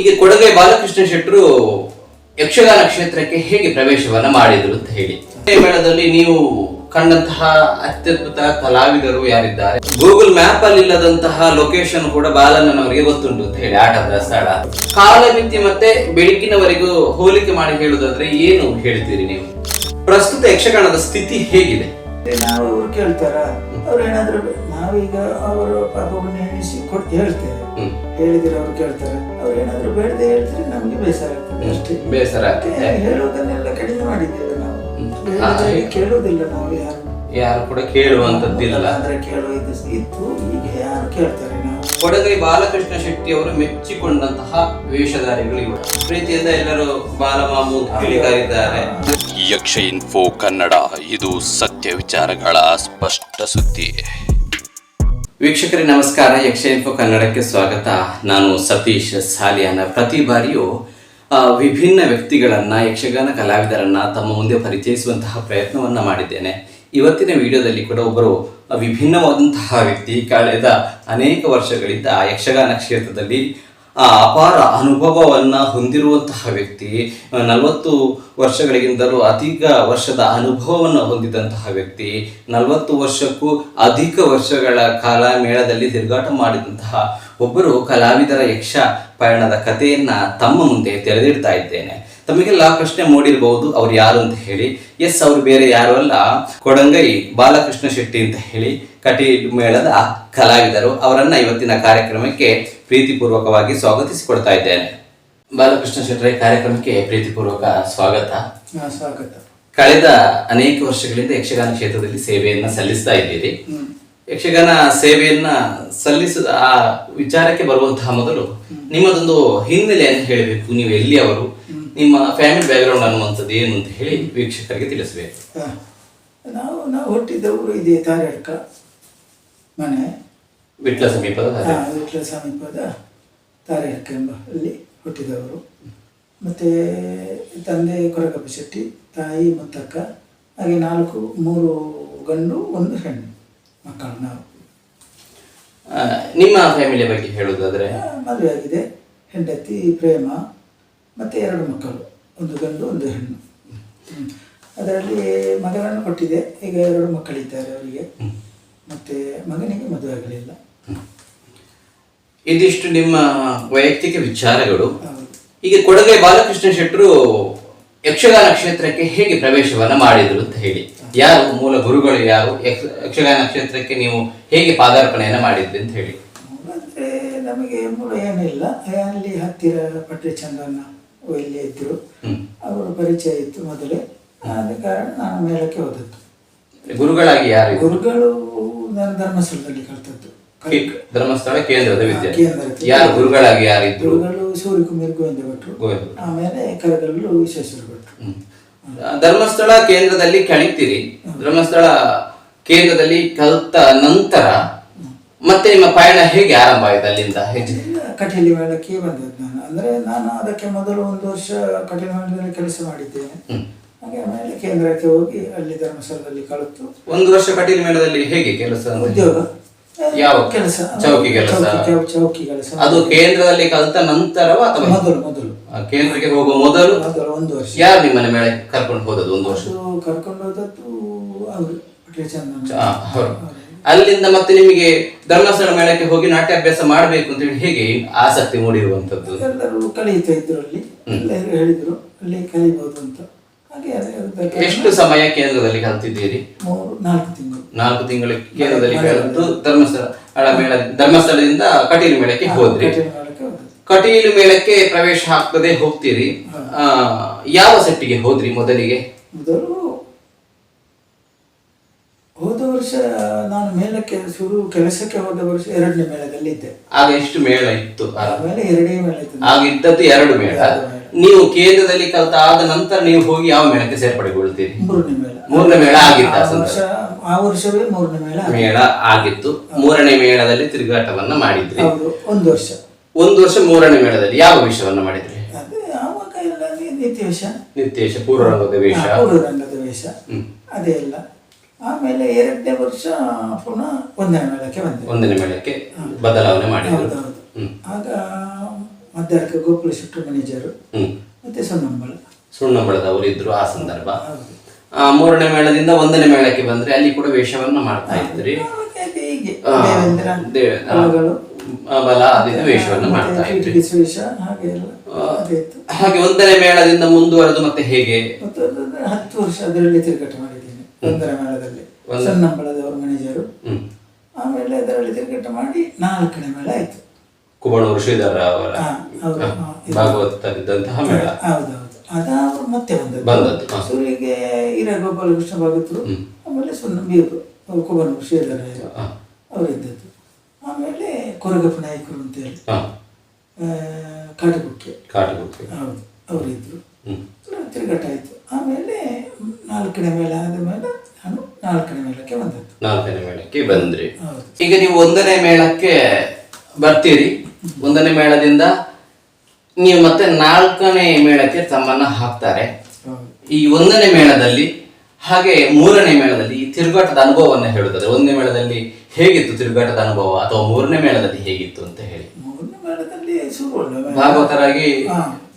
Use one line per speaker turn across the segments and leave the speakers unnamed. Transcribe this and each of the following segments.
ಈಗ ಕೊಡಗೆ ಬಾಲಕೃಷ್ಣ ಶೆಟ್ಟರು ಯಕ್ಷಗಾನ ಕ್ಷೇತ್ರಕ್ಕೆ ಹೇಗೆ ಪ್ರವೇಶವನ್ನ ಮಾಡಿದ್ರು ಅಂತ ಹೇಳಿ. ಮೇಳದಲ್ಲಿ ನೀವು ಕಂಡಂತಹ ಅತ್ಯದ್ಭುತ ಕಲಾವಿದರು ಯಾರಿದ್ದಾರೆ? ಗೂಗಲ್ ಮ್ಯಾಪ್ ಅಲ್ಲಿ ಇಲ್ಲದಂತಹ ಲೊಕೇಶನ್ ಕೂಡ ಬಾಲಣ್ಣನವರಿಗೆ ಗೊತ್ತುಂಟು ಅಂತ ಹೇಳಿ ಆಟದ ಸ್ಥಳ ಕಾಲಮಿತಿ ಮತ್ತೆ ಬೆಳಕಿನವರೆಗೂ ಹೋಲಿಕೆ ಮಾಡಿ ಹೇಳುದಾದ್ರೆ ಏನು ಹೇಳ್ತೀರಿ ನೀವು? ಪ್ರಸ್ತುತ ಯಕ್ಷಗಾನದ ಸ್ಥಿತಿ ಹೇಗಿದೆ?
ನಾವು ಅವ್ರು ಕೇಳ್ತಾರ ಅವ್ರು ಏನಾದ್ರು ನಾವೀಗ ಅವರು ಪಾಪವನ್ನು ಎಣಿಸಿ ಕೊಟ್ಟು ಹೇಳ್ತೇವೆ. ಹೇಳಿದ್ರೆ ಅವ್ರು ಕೇಳ್ತಾರೆ ಅವ್ರು ಏನಾದ್ರು ಬೇಡದೆ ಹೇಳ್ತಾರೆ ನಮ್ಗೆ ಬೇಸರ ಆಗ್ತದೆ ಅಷ್ಟೇ.
ಬೇಸರ
ಹೇಳೋದನ್ನೆಲ್ಲ ಕಡಿಮೆ ಮಾಡಿದ್ದೇವೆ ನಾವು. ಕೇಳೋದಿಲ್ಲ ನಾವು ಯಾರು.
ಯಾರು ಕೂಡ ಕೇಳುವಂತದ್ದಿಲ್ಲ
ಅಂದ್ರೆ ಕೇಳುವುದು ಇತ್ತು ಈಗ ಯಾರು ಕೇಳ್ತಾರೆ. ನಾವು
ಕೊಡಗೈ ಬಾಲಕೃಷ್ಣ ಶೆಟ್ಟಿ ಅವರು ಮೆಚ್ಚಿಕೊಂಡಂತಹ ವೇಷಧಾರಿಗಳು ಇವರು ಪ್ರೀತಿಯಿಂದ ಎಲ್ಲರೂ ಬಾಲಮಾಮು ಅಂತ ಕರೀತಾರೆ
ಯಕ್ಷ ಇನ್ಫೋ ಕನ್ನಡ ಇದು ಸತ್ಯ ವಿಚಾರಗಳ ಸ್ಪಷ್ಟ ಸುದ್ದಿ.
ವೀಕ್ಷಕರೇ ನಮಸ್ಕಾರ. ಯಕ್ಷ ಇನ್ಫೋ ಕನ್ನಡಕ್ಕೆ ಸ್ವಾಗತ. ನಾನು ಸತೀಶ್ ಸಾಲಿಯಾನ. ಪ್ರತಿ ಬಾರಿಯೂ ವಿಭಿನ್ನ ವ್ಯಕ್ತಿಗಳನ್ನ ಯಕ್ಷಗಾನ ಕಲಾವಿದರನ್ನ ತಮ್ಮ ಮುಂದೆ ಪರಿಚಯಿಸುವಂತಹ ಪ್ರಯತ್ನವನ್ನ ಮಾಡಿದ್ದೇನೆ. ಇವತ್ತಿನ ವಿಡಿಯೋದಲ್ಲಿ ಕೂಡ ಒಬ್ಬರು ವಿಭಿನ್ನವಾದಂತಹ ವ್ಯಕ್ತಿ ಕಳೆದ ಅನೇಕ ವರ್ಷಗಳಿಂದ ಯಕ್ಷಗಾನ ಕ್ಷೇತ್ರದಲ್ಲಿ ಅಪಾರ ಅನುಭವವನ್ನು ಹೊಂದಿರುವಂತಹ ವ್ಯಕ್ತಿ, ನಲವತ್ತು ವರ್ಷಗಳಿಗಿಂತಲೂ ಅಧಿಕ ವರ್ಷದ ಅನುಭವವನ್ನು ಹೊಂದಿದಂತಹ ವ್ಯಕ್ತಿ, ನಲವತ್ತು ವರ್ಷಕ್ಕೂ ಅಧಿಕ ವರ್ಷಗಳ ಕಾಲ ಮೇಳದಲ್ಲಿ ತಿರುಗಾಟ ಮಾಡಿದಂತಹ ಒಬ್ಬರು ಕಲಾವಿದರ ಯಕ್ಷ ಪಯಣದ ಕಥೆಯನ್ನು ತಮ್ಮ ಮುಂದೆ ತೆರೆದಿಡ್ತಾ ಇದ್ದೇನೆ. ತಮಗೆಲ್ಲ ಪ್ರಶ್ನೆ ಮೂಡಿರಬಹುದು ಅವ್ರು ಯಾರು ಅಂತ ಹೇಳಿ. ಎಸ್ ಅವರು ಬೇರೆ ಯಾರು ಅಲ್ಲ. ಕೊಡಂಗೈ ಬಾಲಕೃಷ್ಣ ಶೆಟ್ಟಿ ಅಂತ ಹೇಳಿ ಕಟಿ ಮೇಳದ ಕಲಾವಿದರು. ಅವರನ್ನ ಇವತ್ತಿನ ಕಾರ್ಯಕ್ರಮಕ್ಕೆ ಪ್ರೀತಿಪೂರ್ವಕವಾಗಿ ಸ್ವಾಗತಿಸಿಕೊಡ್ತಾ ಇದ್ದೇನೆ. ಬಾಲಕೃಷ್ಣ ಶೆಟ್ಟರ ಕಾರ್ಯಕ್ರಮಕ್ಕೆ ಪ್ರೀತಿಪೂರ್ವಕ ಸ್ವಾಗತ.
ಸ್ವಾಗತ.
ಕಳೆದ ಅನೇಕ ವರ್ಷಗಳಿಂದ ಯಕ್ಷಗಾನ ಕ್ಷೇತ್ರದಲ್ಲಿ ಸೇವೆಯನ್ನ ಸಲ್ಲಿಸ್ತಾ ಇದ್ದೀರಿ. ಯಕ್ಷಗಾನ ಸೇವೆಯನ್ನ ಸಲ್ಲಿಸಿದ ಆ ವಿಚಾರಕ್ಕೆ ಬರುವಂತಹ ಮೊದಲು ನಿಮ್ಮದೊಂದು ಹಿನ್ನೆಲೆಯನ್ನು ಹೇಳಬೇಕು. ನೀವು ಎಲ್ಲಿಯವರು? ನಿಮ್ಮ ಫ್ಯಾಮಿಲಿ ಬ್ಯಾಕ್ಗ್ರೌಂಡ್ ಅನ್ನುವಂಥದ್ದು ಏನು ಅಂತ ಹೇಳಿ ವೀಕ್ಷಕರಿಗೆ ತಿಳಿಸಬೇಕು.
ಹಾ. ನಾವು ನಾವು ಹುಟ್ಟಿದ ಊರು ಇದೆ ತಾರಡ್ಕ ಮನೆ.
ವಿಟ್ಲ ಸಮೀಪದ
ಹಾ, ವಿಟ್ಲ ಸಮೀಪದ ತಾರಡ್ಕ ಎಂಬ ಅಲ್ಲಿ ಹುಟ್ಟಿದವರು. ಮತ್ತು ತಂದೆ ಕೊರಗಪ್ಪ ಶೆಟ್ಟಿ ತಾಯಿ ಮುತ್ತಕ್ಕ ಹಾಗೆ ನಾಲ್ಕು ಮೂರು ಗಂಡು ಒಂದು ಹೆಣ್ಣು ಮಕ್ಕಳು ನಾವು.
ನಿಮ್ಮ ಫ್ಯಾಮಿಲಿ ಬಗ್ಗೆ ಹೇಳುವುದಾದ್ರೆ
ಮದುವೆ ಆಗಿದೆ. ಹೆಂಡತಿ ಪ್ರೇಮ ಮತ್ತೆ ಎರಡು ಮಕ್ಕಳು ಒಂದು ಗಂಡು ಒಂದು ಹೆಣ್ಣು. ಅದರಲ್ಲಿ ಮಗನನ್ನು ಕೊಟ್ಟಿದೆ ಈಗ ಎರಡು ಮಕ್ಕಳಿದ್ದಾರೆ ಅವರಿಗೆ. ಮತ್ತೆ ಮಗನಿಗೆ ಮದುವೆ ಆಗಲಿಲ್ಲ.
ಇದಿಷ್ಟು ನಿಮ್ಮ ವೈಯಕ್ತಿಕ ವಿಚಾರಗಳು. ಈಗ ಕೊಡಗೈ ಬಾಲಕೃಷ್ಣ ಶೆಟ್ಟರು ಯಕ್ಷಗಾನ ಕ್ಷೇತ್ರಕ್ಕೆ ಹೇಗೆ ಪ್ರವೇಶವನ್ನು ಮಾಡಿದ್ರು ಅಂತ ಹೇಳಿ. ಯಾರು ಮೂಲ ಗುರುಗಳು ಯಾರು ಯಕ್ಷ- ಯಕ್ಷಗಾನ ಕ್ಷೇತ್ರಕ್ಕೆ ನೀವು ಹೇಗೆ ಪಾದಾರ್ಪಣೆಯನ್ನು ಮಾಡಿದ್ರಿ ಅಂತ ಹೇಳಿ.
ಅಂದರೆ ನಮಗೆ ಮೂಲ ಏನಿಲ್ಲ. ಅಲ್ಲಿ ಹತ್ತಿರ ಪಟ್ಟಿ ಚಂದನ್ನ ಇಲ್ಲಿ ಇದ್ದರು. ಅವರ ಪರಿಚಯ ಇತ್ತು ಮೊದಲೇ. ಆದ ಕಾರಣ ನಾನು ಮೇಲಕ್ಕೆ ಹೋದದ್ದು.
ಗುರುಗಳಾಗಿ ಯಾರು?
ಗುರುಗಳು ನಾನು ಧರ್ಮಸ್ಥಳದಲ್ಲಿ ಕಲ್ತದ್ದು.
ಧರ್ಮಸ್ಥಳ ಕೇಂದ್ರದ
ವಿದ್ಯಾರ್ಥಿ.
ಯಾರು ಗುರುಗಳಾಗಿ ಯಾರಿದ್ರು
ಗುರುಗಳು ಸೂರ್ಯಕುಮಾರ್ ಗೋವಿಂದ ಭಟ್ರು. ಆಮೇಲೆ ಕರಗಲ್ಲು ವಿಶ್ವೇಶ್ವರ ಭಟ್ರು.
ಧರ್ಮಸ್ಥಳ ಕೇಂದ್ರದಲ್ಲಿ ಕಣಿತೀರಿ ಧರ್ಮಸ್ಥಳ ಕೇಂದ್ರದಲ್ಲಿ ಕಲಿತ ನಂತರ ಮತ್ತೆ ನಿಮ್ಮ ಪಯಣ ಹೇಗೆ ಆರಂಭ ಆಯ್ತು ಅಲ್ಲಿಂದ? ಹೆಜ್ಜೆ
ಇಲ್ಲ, ವೇಳಕ್ಕೆ ಮೇಳಕ್ಕೆ ಬಂದದ್ದು ನಾನು. ಅಂದರೆ ನಾನು ಅದಕ್ಕೆ ಮೊದಲು ಒಂದು ವರ್ಷ ಕಠಿಣ ಮೇಳದಲ್ಲಿ ಕೆಲಸ ಮಾಡಿದ್ದೇನೆ. ಹಾಗೆ ಆಮೇಲೆ ಕೇಂದ್ರಕ್ಕೆ ಹೋಗಿ ಅಲ್ಲಿ ಧರ್ಮಸ್ಥಳದಲ್ಲಿ ಕಲಿತು
ಒಂದು ವರ್ಷ ಕಟೀಲ್ ಮೇಳದಲ್ಲಿ ಹೇಗೆ ಕೆಲಸ?
ಉದ್ಯೋಗ?
ಯಾವ
ಕೆಲಸ?
ಚೌಕಿ ಕೆಲಸ?
ಚೌಕಿ- ಕೆಲಸ.
ಅದು ಕೇಂದ್ರದಲ್ಲಿ ಕಲಿತ ನಂತರವ ಅಥವಾ?
ಮೊದಲು ಮೊದಲು.
ಆ, ಕೇಂದ್ರಕ್ಕೆ ಹೋಗುವ ಮೊದಲು?
ಮೊದಲು ಒಂದು ವರ್ಷ.
ಯಾರು ನಿಮ್ಮನ್ನ ಮೇಳಕ್ಕೆ ಕರ್ಕೊಂಡು ಹೋದದ್ದು ಒಂದು ವರ್ಷ?
ಕರ್ಕೊಂಡು ಹೋದದ್ದು ಅವರು ಪಟೇಲ್ ಚಂದನ್.
ಅವರು. ಅಲ್ಲಿಂದ ಮತ್ತೆ ನಿಮಗೆ ಧರ್ಮಸ್ಥಳ ಮೇಳಕ್ಕೆ ಹೋಗಿ ನಾಟ್ಯಾಭ್ಯಾಸ ಮಾಡಬೇಕು ಅಂತ ಹೇಳಿ ಹೇಗೆ ಆಸಕ್ತಿ ಮೂಡಿರುವಂತದ್ದು
ಎಲ್ಲರೂ ಕಲಿಯುತ್ತಾ ಇದ್ರು ಅಲ್ಲಿ. ಎಲ್ಲರೂ ಹೇಳಿದ್ರು ಅಲ್ಲಿ ಕಲಿಬಹುದು ಅಂತ. ಹಾಗೆ ಅದೇ ಅದಕ್ಕೆ
ಎಷ್ಟು ಸಮಯ ಕೇಂದ್ರದಲ್ಲಿ ಕಲ್ತಿದ್ದೀರಿ?
ಮೂರು ನಾಲ್ಕು ತಿಂಗಳು.
ನಾಲ್ಕು ತಿಂಗಳ ಕೇಂದ್ರದಲ್ಲಿ ಕಲಿತು ಧರ್ಮಸ್ಥಳ ಮೇಳ ಧರ್ಮಸ್ಥಳದಿಂದ ಕಟೀಲು ಮೇಳಕ್ಕೆ ಹೋದ್ರಿ.
ಕಟೀಲು ಮೇಳಕ್ಕೆ ಹೋದದ್ದು
ಕಟೀಲು ಮೇಳಕ್ಕೆ ಪ್ರವೇಶ ಹಾಕದೆ ಹೋಗ್ತೀರಿ. ಆ, ಯಾವ ಸೆಟ್ಟಿಗೆ ಹೋದ್ರಿ ಮೊದಲಿಗೆ?
ಮೊದಲು ಹೋದ ವರ್ಷ ನಾನು ಮೇಳಕ್ಕೆ ಶುರು ಕೆಲಸಕ್ಕೆ ಹೋದ ವರ್ಷ ಎರಡನೇ ಮೇಳದಲ್ಲಿ ಇದ್ದೆ
ಆಗ ಎಷ್ಟು ಮೇಳ ಇತ್ತು?
ಆಮೇಲೆ ಎರಡನೇ ಮೇಳ ಇತ್ತು.
ಆಗ ಇದ್ದದ್ದು ಎರಡು ಮೇಳ. ನೀವು ಕೇಂದ್ರದಲ್ಲಿ ಕಲಿತ ಆದ ನಂತರ ನೀವು ಹೋಗಿ ಯಾವ ಮೇಳಕ್ಕೆ ಸೇರ್ಪಡೆಗೊಳ್ತೀರಿ?
ಮೂರನೇ ಮೇಳ.
ಮೂರನೇ ಮೇಳ ಆಗಿತ್ತು
ಆ ವರ್ಷ ಆ ವರ್ಷವೇ ಮೂರನೇ ಮೇಳ.
ಮೇಳ ಆಗಿತ್ತು. ಮೂರನೇ ಮೇಳದಲ್ಲಿ ತಿರುಗಾಟವನ್ನ ಮಾಡಿದ್ರಿ.
ಒಂದು ವರ್ಷ.
ಒಂದು ವರ್ಷ ಮೂರನೇ ಮೇಳದಲ್ಲಿ ಯಾವ ವಿಷಯವನ್ನ ಮಾಡಿದ್ರಿ?
ನಿತ್ಯೇಶ
ನಿತ್ಯೇಶ ಪೂರ್ವರಂಗದ ವೇಷ.
ಪೂರ್ವರಂಗದ ವೇಷ. ಅದೇ ಎಲ್ಲ. ಆಮೇಲೆ ಎರಡನೇ ವರ್ಷ ಪುನಃ ಒಂದನೇ ಮೇಳಕ್ಕೆ ಬಂದೆ.
ಒಂದನೇ ಮೇಳಕ್ಕೆ ಬದಲಾವಣೆ ಮಾಡಿದ್ರು.
ಆಗ ಮಧ್ಯಾಹ್ನಕ್ಕೆ ಗೋಕುಲ ಶುಟ್ಟ ಮ್ಯಾನೇಜರು ಮತ್ತೆ ಸುಣ್ಣಂಬಳ.
ಸುಣ್ಣಂಬಳದವರು ಇದ್ರು ಆ ಸಂದರ್ಭ. ಆ, ಮೂರನೇ ಮೇಳದಿಂದ ಒಂದನೇ ಮೇಳಕ್ಕೆ ಬಂದ್ರೆ ಅಲ್ಲಿ ಕೂಡ ವೇಷವನ್ನ ಮಾಡ್ತಾ ಇದ್ರಿ. ಬಲ ಆದಿನ ವೇಷವನ್ನ ಮಾಡ್ತಾ ಇದ್ರಿ.
ಹಾಗೆ
ಒಂದನೇ ಮೇಳದಿಂದ ಮುಂದುವರೆದು ಮತ್ತೆ ಹೇಗೆ?
ಹತ್ತು ವರ್ಷ ಅದರಲ್ಲಿ ತಿರುಗಾಟ ಒಂದರ ಮೇಳದಲ್ಲಿ ಸಣ್ಣಂಬಳದವರು ಮ್ಯಾನೇಜರು ಆಮೇಲೆ ಅದರಲ್ಲಿ ತಿರುಗಟ್ಟ ಮಾಡಿ ನಾಲ್ಕನೇ ಮೇಳ ಆಯ್ತು.
ಕುಬಣೂರು ಶ್ರೀಧರ ಅವರ. ಭಾಗವತರಿದ್ದಂತಹ ಮೇಳ.
ಹೌದೌದು. ಅದ ಅವರು ಮತ್ತೆ ಬಂದದ್ದು. ಸುರಿಗೆ ಹಿರಿಯ ಗೋಪಾಲಕೃಷ್ಣ ಭಾಗತರು ಆಮೇಲೆ ಸುಣ್ಣ ಬೀರು ಶ್ರೀಧರ
ಹಾ.
ಅವರಿದ್ದದ್ದು. ಆಮೇಲೆ ಕೊರಗಪ್ಪ ನಾಯಕರು ಅಂತ
ಹೇಳಿ.
ಆ, ಕಾಡುಗುಕ್ಕೆ
ಕಾಟಗುಪ್ಪೆ
ಹೌದು ಅವರಿದ್ದರು
ತಿರುಗಟ್ಟ
ತಿರುಗಾಟ ಆಯಿತು. ಆಮೇಲೆ ನಾಲ್ಕನೇ ಮೇಳ ಆದ ಮೇಲೆ ನಾನು ನಾಲ್ಕನೇ ಮೇಳಕ್ಕೆ ಬಂದದ್ದು.
ನಾಲ್ಕನೇ ಮೇಳಕ್ಕೆ ಬಂದ್ರಿ.
ಹೌದು.
ಈಗ ನೀವು ಒಂದನೇ ಮೇಳಕ್ಕೆ ಬರ್ತೀರಿ. ಒಂದನೇ ಮೇಳದಿಂದ ನೀವು ಮತ್ತೆ ನಾಲ್ಕನೇ ಮೇಳಕ್ಕೆ ತಮ್ಮನ್ನ ಹಾಕ್ತಾರೆ.
ಹೌದು.
ಈ ಒಂದನೇ ಮೇಳದಲ್ಲಿ ಹಾಗೆ ಮೂರನೇ ಮೇಳದಲ್ಲಿ ಈ ತಿರುಗಾಟದ ಅನುಭವವನ್ನು ಹೇಳುತ್ತದೆ. ಒಂದನೇ ಮೇಳದಲ್ಲಿ ಹೇಗಿತ್ತು ತಿರುಗಾಟದ ಅನುಭವ? ಅಥವಾ ಮೂರನೇ ಮೇಳದಲ್ಲಿ ಹೇಗಿತ್ತು ಅಂತ ಹೇಳಿ.
ಮೂರನೇ ಮೇಳದಲ್ಲಿ
ಭಾಗವತರಾಗಿ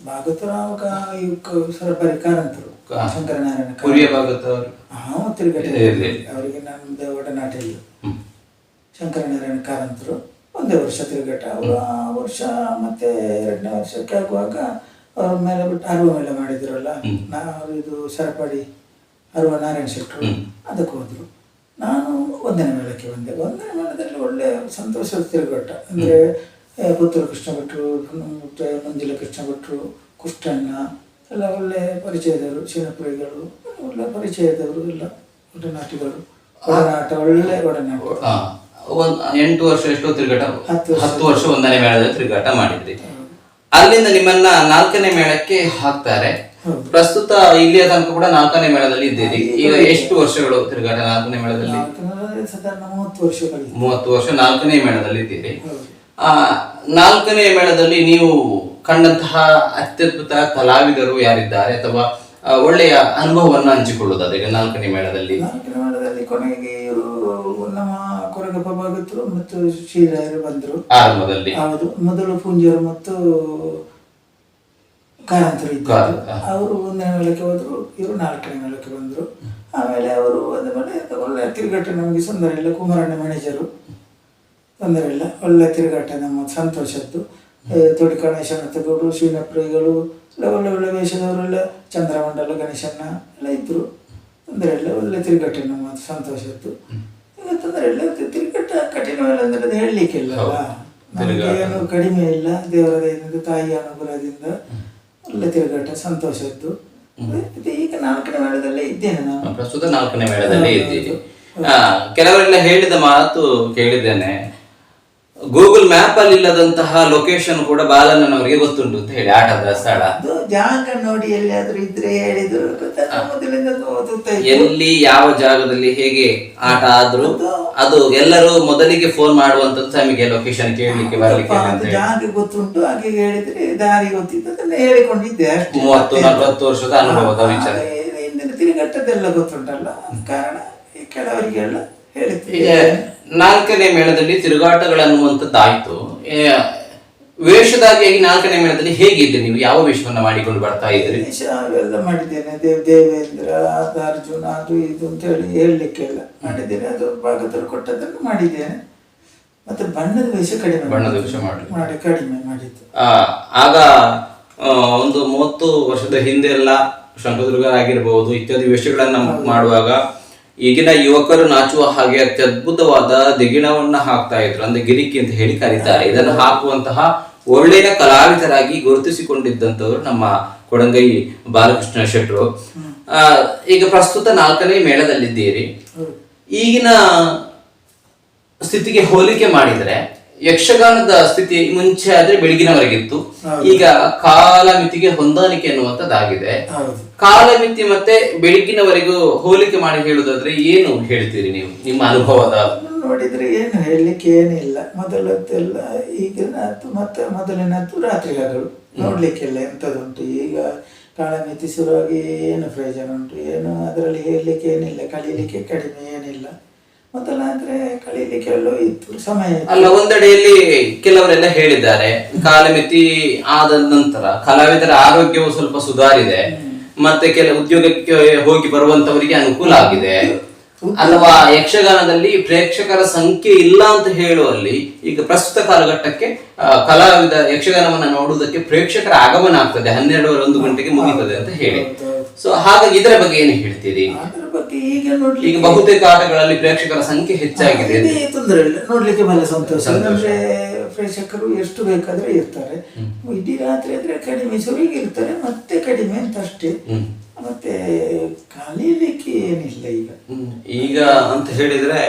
ಭಾಗವತರ ಸರಬರಿ ಕಾರಂತರು. ಶಂಕರನಾರಾಯಣ ಕಾರಂತರು.
ಕುರಿಯ ಭಾಗದವರು.
ಹಾಂ
ತಿರುಗಟ್ಟೆ
ಅವರಿಗೆ ನಮ್ದು ಒಡನಾಟ ಇಲ್ಲ ಶಂಕರನಾರಾಯಣ ಕಾರಂತರು. ಒಂದೇ ವರ್ಷ ತಿರುಗಾಟ. ಅವರು ಆ ವರ್ಷ ಮತ್ತೆ ಎರಡನೇ ವರ್ಷಕ್ಕೆ ಆಗುವಾಗ ಅವ್ರ ಮೇಲೆ ಬಿಟ್ಟು ಅರುವ ಮೇಲೆ ಮಾಡಿದ್ರಲ್ಲ ನಾವು ಇದು ಸರಪಡಿ ಅರುವ ನಾರಾಯಣ ಶೆಟ್ಟರು ಅದಕ್ಕೆ ಹೋದ್ರು. ನಾನು ಒಂದನೇ ಮೇಳಕ್ಕೆ ಬಂದೆ. ಒಂದನೇ ಮೇಳದಲ್ಲಿ ಒಳ್ಳೆ ಸಂತೋಷದ ತಿರುಗಟ್ಟ ಅಂದರೆ ಪುತ್ತೂರು ಕೃಷ್ಣ ಭಟ್ರು ಮಂಜುಲ ಮಂಜುಳ ಕೃಷ್ಣ ಭಟ್ರು ಕುಷ್ಟಣ್ಣ ಎಲ್ಲ ಒಳ್ಳೆ ಪರಿಚಯದವರು ಶಿವಪುರಿಗಳು ಒಳ್ಳೆ ಪರಿಚಯದವರು ಎಲ್ಲ ಒಡನಾಟಿಗಳು. ಒಡನಾಟ ಒಳ್ಳೆ ಒಡನಾಟ
ಆ, ಒಂದ್ ಎಂಟು ವರ್ಷ ಎಷ್ಟೋ ತಿರುಗಾಟ
ಹತ್ತು ವರ್ಷ.
ಹತ್ತು ವರ್ಷ ಒಂದನೇ ಮೇಳದಲ್ಲಿ ತಿರುಗಾಟ ಮಾಡಿದ್ರಿ ಅಲ್ಲಿಂದ ನಿಮ್ಮನ್ನ ನಾಲ್ಕನೇ ಮೇಳಕ್ಕೆ ಹಾಕ್ತಾರೆ. ಪ್ರಸ್ತುತ ಇಲ್ಲಿಯ ತನಕ ಕೂಡ ನಾಲ್ಕನೇ ಮೇಳದಲ್ಲಿ ಇದ್ದೀರಿ. ಈಗ ಎಷ್ಟು ವರ್ಷಗಳು ತಿರುಗಾಟ ನಾಲ್ಕನೇ ಮೇಳದಲ್ಲಿ?
ಮೂವತ್ತು
ವರ್ಷ ನಾಲ್ಕನೇ ಮೇಳದಲ್ಲಿ ಇದ್ದೀರಿ. ಆ ನಾಲ್ಕನೇ ಮೇಳದಲ್ಲಿ ನೀವು ಕಂಡಂತಹ ಅತ್ಯದ್ಭುತ ಕಲಾವಿದರು ಯಾರಿದ್ದಾರೆ ಅಥವಾ ಒಳ್ಳೆಯ ಅನುಭವವನ್ನು ಹಂಚಿಕೊಳ್ಳುವುದಾದ್ರೆ ಈಗ ನಾಲ್ಕನೇ ಮೇಳದಲ್ಲಿ?
ನಾಲ್ಕನೇ ಮೇಳದಲ್ಲಿ ಕೊನೆಗೆ ಇವರು ನಮ್ಮ ಕೊರಗಪ್ಪ ಭಾಗತರು ಮತ್ತು ಶ್ರೀರಾಯರು ಬಂದರು.
ಆರಂಭದಲ್ಲಿ.
ಹೌದು. ಮೊದಲು ಪೂಂಜರು ಮತ್ತು ಕಾರಂತರು ಇದ್ದರು. ಅವರು ಒಂದನೇ ಮೇಳಕ್ಕೆ ಹೋದ್ರು ಇವರು ನಾಲ್ಕನೇ ಮೇಳಕ್ಕೆ ಬಂದರು. ಆಮೇಲೆ ಅವರು ಒಂದು ಮೇಲೆ ಒಳ್ಳೆ ತಿರುಗಾಟ ನಮಗೆ ಸುಂದರ ಇಲ್ಲ. ಕುಮಾರಣ್ಣ ಮ್ಯಾನೇಜರು. ತೊಂದರೆ ಇಲ್ಲ. ಒಳ್ಳೆ ತಿರುಗಾಟ ನಮ್ಮ ಸಂತೋಷದ್ದು. ತೊಡಿ ಗಣೇಶನ ತಗೊಂಡು ಪ್ರಿಯಗಳು ಎಲ್ಲ ಒಳ್ಳೆ ಒಳ್ಳೆ ವೇಷದವರೆಲ್ಲ ಚಂದ್ರಮಂಡಲ ಗಣೇಶನ ಎಲ್ಲ ಇದ್ರು. ತೊಂದರೆ ಇಲ್ಲ ಒಳ್ಳೆ ತಿರುಗಟ್ಟೆ ನಮ್ಮ ಸಂತೋಷ ಈಗ ತೊಂದರೆ ಇಲ್ಲ ತಿರುಗಟ್ಟ ತಿರುಗಾಟ ಕಠಿಣವಲ್ಲ ಅಂದ್ರೆ ಅದು ಹೇಳಲಿಕ್ಕಿಲ್ಲ. ನಮಗೆ ಏನು ಕಡಿಮೆ ಇಲ್ಲ ದೇವರ ತಾಯಿಯ ಅನುಗ್ರಹದಿಂದ. ಒಳ್ಳೆ ತಿರುಗಟ್ಟ ಸಂತೋಷ ಇತ್ತು. ಈಗ ನಾಲ್ಕನೇ ಮೇಳದಲ್ಲೇ ಇದ್ದೇನೆ ನಾನು.
ಪ್ರಸ್ತುತ ನಾಲ್ಕನೇ ಮೇಳದಲ್ಲಿ ಇದ್ದೀವಿ. ಕೆಲವರೆಲ್ಲ ಹೇಳಿದ ಮಾತು ಕೇಳಿದ್ದೇನೆ. ಗೂಗಲ್ ಮ್ಯಾಪ್ ಅಲ್ಲಿ ಇಲ್ಲದಂತಹ ಲೊಕೇಶನ್ ಕೂಡ ಬಾಲಣ್ಣನವರಿಗೆ ಗೊತ್ತುಂಟು ಅಂತ ಹೇಳಿ. ಆಟದ ಸ್ಥಳ.
ಅದು ಜಾಗ ನೋಡಿ ಎಲ್ಲಿಯಾದ್ರೂ ಇದ್ರೆ ಹೇಳಿದ್ರು. ಮೊದಲಿಂದ ಓದುತ್ತಾ.
ಎಲ್ಲಿ ಯಾವ ಜಾಗದಲ್ಲಿ ಹೇಗೆ ಆಟ ಆದ್ರೂ ಅದು ಎಲ್ಲರೂ ಮೊದಲಿಗೆ ಫೋನ್ ಮಾಡುವಂತದ್ದು ನಮಗೆ ಲೊಕೇಶನ್ ಕೇಳಲಿಕ್ಕೆ ಬರ್ಲಿಕ್ಕೆ
ಅಪ್ಪ,
ಅಂತ
ಅದು
ಹೇಳಿ.
ಜಾಗ ಗೊತ್ತುಂಟು ಹಾಗೆ ಹೇಳಿದ್ರೆ ದಾರಿ ಗೊತ್ತಿತ್ತು. ಅದನ್ನ ಹೇಳಿಕೊಂಡಿದ್ದೆ ಅಷ್ಟೇ.
ಮೂವತ್ತು ನಲ್ವತ್ತು ವರ್ಷದ ಅನುಭವದ ವಿಚಾರ
ಆ, ಹಿಂದಿನ ತಿರುಗಟ್ಟದೆಲ್ಲ ಗೊತ್ತುಂಟಲ್ಲ ಕಾರಣ ಈ ಕೆಲವರಿಗೆಲ್ಲ
ಈಗ ನಾಲ್ಕನೇ ಮೇಳದಲ್ಲಿ ತಿರುಗಾಟಗಳನ್ನುವಂಥದ್ದಾಯ್ತು ವೇಷಧಾರಿಯಾಗಿ ನಾಲ್ಕನೇ ಮೇಳದಲ್ಲಿ ಹೇಗಿದ್ದೆ ನೀವು? ಯಾವ ವೇಷವನ್ನು ಮಾಡಿಕೊಂಡು ಬರ್ತಾ ಇದ್ರಿ?
ವೇಷ ಅವೆಲ್ಲ ಮಾಡಿದ್ದೇನೆ. ದೇವ್ ದೇವೇಂದ್ರ ಅದು ಅರ್ಜುನ ಅದು ಇದು ಅಂತ ಹೇಳಿ ಹೇಳಲಿಕ್ಕೆಲ್ಲ ಮಾಡಿದ್ದೇನೆ. ಅದು ಭಾಗದಲ್ಲಿ ಕೊಟ್ಟದ್ದನ್ನು ಮಾಡಿದ್ದೇನೆ. ಮತ್ತೆ ಬಣ್ಣದ ವೇಷ ಕಡಿಮೆ
ಬಣ್ಣದ. ವೇಷ ಮಾಡಿ.
ಮಾಡಿ ಕಡಿಮೆ ಮಾಡಿದ್ದು.
ಆ, ಆಗ ಒಂದು ಮೂವತ್ತು ವರ್ಷದ ಹಿಂದೆ ಎಲ್ಲ ಶಂಕದುರ್ಗ ಆಗಿರಬಹುದು ಇತ್ಯಾದಿ ವೇಷಗಳನ್ನ ಮಾಡುವಾಗ ಈಗಿನ ಯುವಕರು ನಾಚುವ ಹಾಗೆ ಅತ್ಯದ್ಭುತವಾದ ದಿಗಿಣವನ್ನ ಹಾಕ್ತಾ ಇದ್ರು. ಅಂದ್ರೆ ಗಿರಿಕಿ ಅಂತ ಹೇಳಿ ಕರೀತಾರೆ. ಇದನ್ನು ಹಾಕುವಂತಹ ಒಳ್ಳೆಯ ಕಲಾವಿದರಾಗಿ ಗುರುತಿಸಿಕೊಂಡಿದ್ದಂಥವ್ರು ನಮ್ಮ ಕೊಡಂಗೈ ಬಾಲಕೃಷ್ಣ ಶೆಟ್ರು. ಆ, ಈಗ ಪ್ರಸ್ತುತ ನಾಲ್ಕನೇ ಮೇಳದಲ್ಲಿದ್ದೀರಿ. ಈಗಿನ ಸ್ಥಿತಿಗೆ ಹೋಲಿಕೆ ಮಾಡಿದ್ರೆ ಯಕ್ಷಗಾನದ ಸ್ಥಿತಿ ಮುಂಚೆ ಆದ್ರೆ ಬೆಳಗಿನವರೆಗಿತ್ತು. ಈಗ ಕಾಲಮಿತಿಗೆ ಹೊಂದಾಣಿಕೆ ಅನ್ನುವಂಥದ್ದಾಗಿದೆ ಕಾಲಮಿತಿ ಮತ್ತೆ ಬೆಳಗಿನವರೆಗೂ ಹೋಲಿಕೆ ಮಾಡಿ ಹೇಳುದಾದ್ರೆ ಏನು ಹೇಳ್ತೀರಿ ನೀವು? ನಿಮ್ಮ ಅನುಭವದ?
ನೋಡಿದ್ರೆ ಏನು ಹೇಳಲಿಕ್ಕೆ ಏನಿಲ್ಲ. ಮೊದಲದ್ದೆಲ್ಲ ಈಗಿನ ಮತ್ತೆ ಮೊದಲಿನದ್ದು ರಾತ್ರಿಗಳು ನೋಡ್ಲಿಕ್ಕೆಲ್ಲ ಎಂಥದ್ದುಂಟು ಈಗ ಕಾಲಮಿತಿ ಶುರುವಾಗಿ ಏನು ಪ್ರಯೋಜನ ಉಂಟು? ಏನು ಅದರಲ್ಲಿ ಹೇಳಲಿಕ್ಕೆ ಏನಿಲ್ಲ? ಕಲೀಲಿಕ್ಕೆ ಕಡಿಮೆ ಏನಿಲ್ಲ? ಮೊದಲಾದ್ರೆ ಕಳೀಲಿಕ್ಕೆ ಎಲ್ಲೋ ಇತ್ತು. ಸಮಯ.
ಅಲ್ಲ ಒಂದೆಡೆಯಲ್ಲಿ ಕೆಲವರೆಲ್ಲ ಹೇಳಿದ್ದಾರೆ. ಕಾಲಮಿತಿ ಆದ ನಂತರ ಕಲಾವಿದರ ಆರೋಗ್ಯವು ಸ್ವಲ್ಪ ಸುಧಾರಿದೆ. ಮತ್ತೆ ಕೆಲ ಉದ್ಯೋಗಕ್ಕೆ ಹೋಗಿ ಬರುವಂತವರಿಗೆ ಅನುಕೂಲ ಆಗಿದೆ. ಅಥವಾ ಯಕ್ಷಗಾನದಲ್ಲಿ ಪ್ರೇಕ್ಷಕರ ಸಂಖ್ಯೆ ಇಲ್ಲ ಅಂತ ಹೇಳುವಲ್ಲಿ ಈಗ ಪ್ರಸ್ತುತ ಕಾಲಘಟ್ಟಕ್ಕೆ ಕಲಾವಿದ ಯಕ್ಷಗಾನವನ್ನ ನೋಡುವುದಕ್ಕೆ ಪ್ರೇಕ್ಷಕರ ಆಗಮನ ಆಗ್ತದೆ. ಹನ್ನೆರಡುವರೆ ಒಂದು ಗಂಟೆಗೆ ಮುಗಿತದೆ ಅಂತ ಹೇಳಿ. ಸೊ ಹಾಗಾಗಿ ಇದರ ಬಗ್ಗೆ ಏನು ಹೇಳ್ತೀರಿ?
ಅದ್ರ ಬಗ್ಗೆ ಈಗ ನೋಡ್ಲಿಕ್ಕೆ
ಈಗ ಬಹುತೇಕ ಆಟಗಳಲ್ಲಿ ಪ್ರೇಕ್ಷಕರ ಸಂಖ್ಯೆ ಹೆಚ್ಚಾಗಿದೆ
ತೊಂದರೆ ಇಲ್ಲ. ನೋಡ್ಲಿಕ್ಕೆ ಬಹಳ ಸಂತೋಷ. ಪ್ರೇಕ್ಷಕರು ಎಷ್ಟು ಬೇಕಾದ್ರೆ ಇರ್ತಾರೆ. ಇಡೀ ರಾತ್ರಿ ಆದ್ರೆ ಕಡಿಮೆ ಶುರುವಿಗೆ ಇರ್ತಾರೆ ಮತ್ತೆ ಕಡಿಮೆ ಅಂತ ಅಷ್ಟೇ. ಮತ್ತೆ ಕಲೀಲಿಕ್ಕೆ ಏನಿಲ್ಲ ಈಗ.
ಈಗ ಅಂತ ಹೇಳಿದ್ರೆ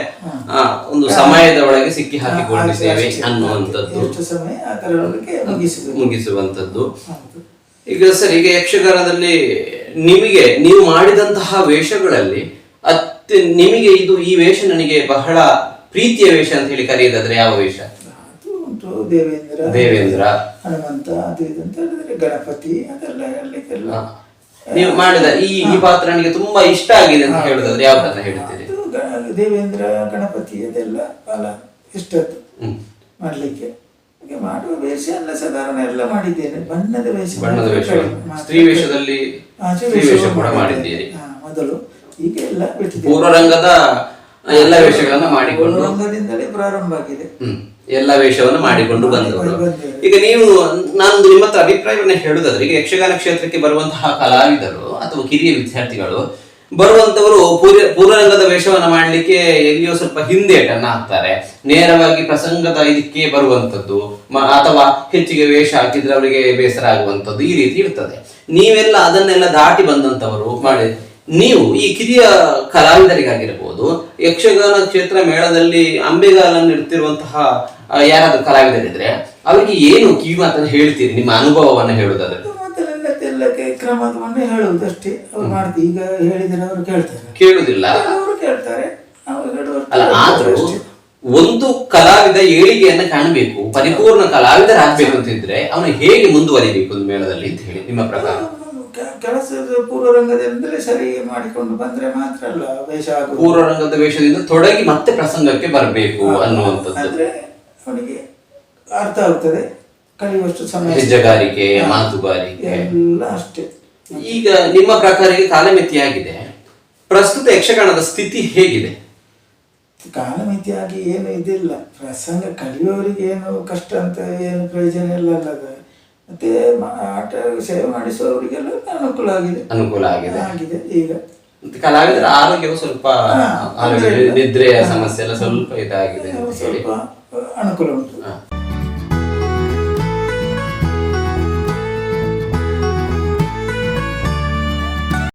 ಒಂದು ಸಮಯದ ಒಳಗೆ ಸಿಕ್ಕಿ ಹಾಕಿಕೊಂಡಿದ್ದೇವೆ. ಅನ್ನುವಂಥದ್ದು.
ಎಷ್ಟು ಸಮಯ ಅದರೊಳಗೆ ಒಳಗೆ
ಮುಗಿಸುವಂಥದ್ದು. ಈಗ ಸರ್ ಈಗ ಯಕ್ಷಗಾನದಲ್ಲಿ ನಿಮಗೆ ನೀವು ಮಾಡಿದಂತಹ ವೇಷಗಳಲ್ಲಿ ಅತ್ಯ ನಿಮಗೆ ಇದು ಈ ವೇಷ ನನಗೆ ಬಹಳ ಪ್ರೀತಿಯ ವೇಷ ಅಂತ ಹೇಳಿ ಕರೆಯೋದಾದ್ರೆ ಯಾವ ವೇಷ?
ದೇವೇಂದ್ರ
ದೇವೇಂದ್ರ.
ಹನುಮಂತ ಅದು ಇದು ಅಂತ ಹೇಳಿದ್ರೆ ಗಣಪತಿ ಅದೆಲ್ಲ ಹೇಳಲಿಕ್ಕೆಲ್ಲ.
ನೀವು ಮಾಡಿದ ಈ ಈ ಪಾತ್ರ ನನಗೆ ತುಂಬಾ ಇಷ್ಟ ಆಗಿದೆ ಅಂತ ಹೇಳುದಾದ್ರೆ ಯಾವ ಪಾತ್ರ ಹೇಳ್ತೀರಿ?
ದೇವೇಂದ್ರ ಗಣಪತಿ ಅದೆಲ್ಲ ಬಹಳ ಇಷ್ಟದ್ದು. ಮಾಡ್ಲಿಕ್ಕೆ. ಮಾಡುವ ವೇಷ ಎಲ್ಲ ಸಾಧಾರಣ ಎಲ್ಲ ಮಾಡಿದ್ದೇನೆ. ಬಣ್ಣದ ವೇಷ
ಬಣ್ಣದ ವೇಷ. ಸ್ತ್ರೀ ವೇಷದಲ್ಲಿ
ಸ್ತ್ರೀ
ವೇಷ ಕೂಡ. ಮಾಡಿದ್ದೀರಿ.
ಮೊದಲು ಈಗ ಎಲ್ಲ ಬಿಟ್ಟಿದ್ದೇನೆ.
ಪೂರ್ವರಂಗದ ಎಲ್ಲ ವೇಷಗಳನ್ನ ಮಾಡಿಕೊಂಡು
ಪ್ರಾರಂಭ ಆಗಿದೆ.
ಎಲ್ಲ ವೇಷವನ್ನು ಮಾಡಿಕೊಂಡು ಬಂದವರು. ಈಗ ನೀವು ನಾನು ನಿಮ್ಮ ಹತ್ರ ಅಭಿಪ್ರಾಯವನ್ನ ಹೇಳುದಾದ್ರೆ ಈಗ ಯಕ್ಷಗಾನ ಕ್ಷೇತ್ರಕ್ಕೆ ಬರುವಂತಹ ಕಲಾವಿದರು ಅಥವಾ ಕಿರಿಯ ವಿದ್ಯಾರ್ಥಿಗಳು ಬರುವಂತವರು ಪೂರ್ವ ಪೂರ್ವರಂಗದ ವೇಷವನ್ನ ಮಾಡ್ಲಿಕ್ಕೆ ಎಲ್ಲಿಯೋ ಸ್ವಲ್ಪ ಹಿಂದೇಟನ್ನ ಹಾಕ್ತಾರೆ ನೇರವಾಗಿ ಪ್ರಸಂಗದ ಇದಕ್ಕೆ ಬರುವಂತದ್ದು ಅಥವಾ ಹೆಚ್ಚಿಗೆ ವೇಷ ಹಾಕಿದ್ರೆ ಅವರಿಗೆ ಬೇಸರ ಆಗುವಂತದ್ದು ಈ ರೀತಿ ಇರ್ತದೆ. ನೀವೆಲ್ಲ ಅದನ್ನೆಲ್ಲ ದಾಟಿ ಬಂದಂತವರು ಮಾಡಿ ನೀವು ಈ ಕಿರಿಯ ಕಲಾವಿದರಿಗಾಗಿರಬಹುದು ಯಕ್ಷಗಾನ ಕ್ಷೇತ್ರ ಮೇಳದಲ್ಲಿ ಅಂಬೆಗಾಲನ್ನು ಇಡ್ತಿರುವಂತಹ ಯಾರಾದ್ರೂ ಕಲಾವಿದರಿದ್ರೆ ಅವರಿಗೆ ಏನು ಕಿವಿ ಅಂತ ಹೇಳ್ತೀರಿ? ನಿಮ್ಮ ಅನುಭವವನ್ನ ಹೇಳುದಾದ್ರೆ
ಕ್ರಮವನ್ನೇ ಹೇಳುವುದಷ್ಟೇ ಅವ್ರು ಮಾಡ್ತೀವಿ. ಈಗ ಹೇಳಿದ್ರೆ ಅವರು ಕೇಳ್ತಾರೆ.
ಕೇಳುದಿಲ್ಲ
ಅವರು ಕೇಳ್ತಾರೆ.
ಅಲ್ಲ ಆದ್ರೂ ಒಂದು ಕಲಾವಿದ ಏಳಿಗೆಯನ್ನ ಕಾಣಬೇಕು ಪರಿಪೂರ್ಣ ಕಲಾವಿದರಾಗ್ಬೇಕು ಅಂತಿದ್ರೆ ಅವನು ಹೇಗೆ ಮುಂದುವರಿಬೇಕು ಒಂದು ಮೇಳದಲ್ಲಿ ಅಂತ ಹೇಳಿ ನಿಮ್ಮ ಪ್ರಕಾರ?
ಕೆಲಸದ ಪೂರ್ವರಂಗದಿಂದಲೇ ಸರಿ ಮಾಡಿಕೊಂಡು ಬಂದ್ರೆ ಮಾತ್ರ ಅಲ್ಲ ವೇಷ
ಪೂರ್ವರಂಗದ ವೇಷದಿಂದ ತೊಡಗಿ ಮತ್ತೆ ಪ್ರಸಂಗಕ್ಕೆ ಬರಬೇಕು ಅನ್ನುವಂಥದ್ದು.
ಆದ್ರೆ ಅವನಿಗೆ ಅರ್ಥ ಆಗ್ತದೆ ಕಲಿಯುವಷ್ಟು ಸಮಯ
ಹೆಜ್ಜೆಗಾರಿಕೆ ಮಾತುಗಾರಿಕೆ.
ಎಲ್ಲ ಅಷ್ಟೇ.
ಈಗ ನಿಮ್ಮ ಪ್ರಕಾರ ಈಗ ಕಾಲಮಿತಿಯಾಗಿದೆ. ಪ್ರಸ್ತುತ ಯಕ್ಷಗಾನದ ಸ್ಥಿತಿ ಹೇಗಿದೆ?
ಕಾಲಮಿತಿಯಾಗಿ ಏನು ಇದಿಲ್ಲ. ಪ್ರಸಂಗ ಕಲಿಯೋರಿಗೆ ಏನು ಕಷ್ಟ ಅಂತ ಏನು ಪ್ರಯೋಜನ ಇಲ್ಲ ಅಲ್ಲದ. ಮತ್ತೆ ಆಟ ಸೇವೆ ಮಾಡಿಸುವವರಿಗೆಲ್ಲ ಅನುಕೂಲ ಆಗಿದೆ.
ಅನುಕೂಲ ಆಗಿದೆ.
ಆಗಿದೆ. ಈಗ
ಕಲಾವಿದರ ಆರೋಗ್ಯವು ಸ್ವಲ್ಪ ನಿದ್ರೆಯ ಸಮಸ್ಯೆ ಎಲ್ಲ ಸ್ವಲ್ಪ ಇದಾಗಿದೆ
ಸ್ವಲ್ಪ ಅನುಕೂಲ ಉಂಟು.